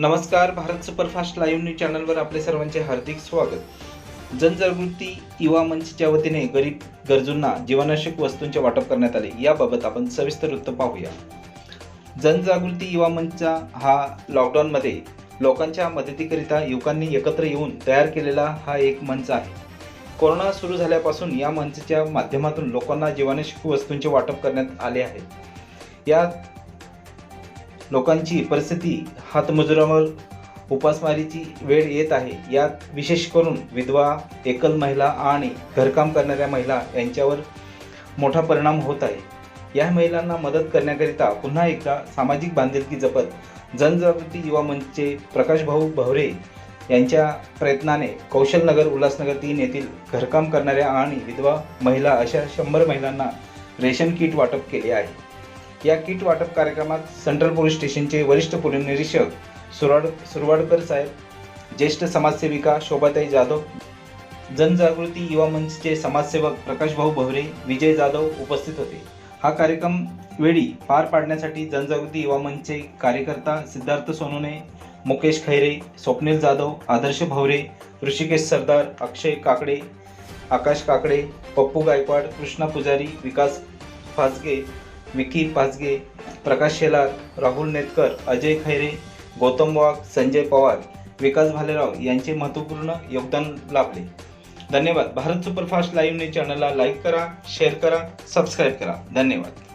नमस्कार Bharat superfast live news चॅनलवर आपले सर्वांचे हार्दिक स्वागत. जनजागृती युवा मंचच्या वतीने गरीब गरजूंना जीवनावश्यक वस्तूंचे वाटप करण्यात आले याबाबत आपण सविस्तर वृत्त पाहूया. जनजागृती युवा मंचचा हा लॉकडाऊनमध्ये लोकांच्या मदतीकरिता युवकांनी एकत्र येऊन तयार केलेला हा एक मंच आहे. कोरोना सुरू झाल्यापासून या मंचच्या माध्यमातून लोकांना जीवनावश्यक वस्तूंचे वाटप करण्यात आले आहे. या लोकांची परिस्थिती हातमजुरावर उपासमारीची वेळ येत आहे. यात विशेष करून विधवा एकल महिला आणि घरकाम करणाऱ्या महिला यांच्यावर मोठा परिणाम होत आहे. या महिलांना मदत करण्याकरिता पुन्हा एकदा सामाजिक बांधिलकी जपत जनजागृती युवा मंचचे प्रकाश भाऊ भवरे यांच्या प्रयत्नाने कौशलनगर उल्हासनगर तीन येथील घरकाम करणाऱ्या आणि विधवा महिला अशा शंभर महिलांना रेशन किट वाटप केले आहे. या किट वाटप कार्यक्रमात सेंट्रल पोलीस स्टेशनचे वरिष्ठ पोलीस निरीक्षक सुराड सुरवाडकर साहेब ज्येष्ठ समाजसेविका शोभाताई जाधव जनजागृती युवा मंचचे समाजसेवक प्रकाश भाऊ भवरे विजय जाधव उपस्थित होते. हा कार्यक्रम वेळी पार पाडण्यासाठी जनजागृती युवा मंचचे कार्यकर्ता सिद्धार्थ सोनोने मुकेश खैरे स्वप्नील जाधव आदर्श भवरे ऋषिकेश सरदार अक्षय काकडे आकाश काकडे पप्पू गायकवाड कृष्णा पुजारी विकास फाजगे विकी पाचगे प्रकाश शेलार राहुल नेतकर अजय खैरे गौतम वाघ संजय पवार विकास भालेराव यांचे महत्त्वपूर्ण योगदान लाभले. धन्यवाद. भारत सुपरफास्ट लाईव्ह न्यूज चॅनलला लाईक करा शेअर करा सबस्क्राईब करा. धन्यवाद.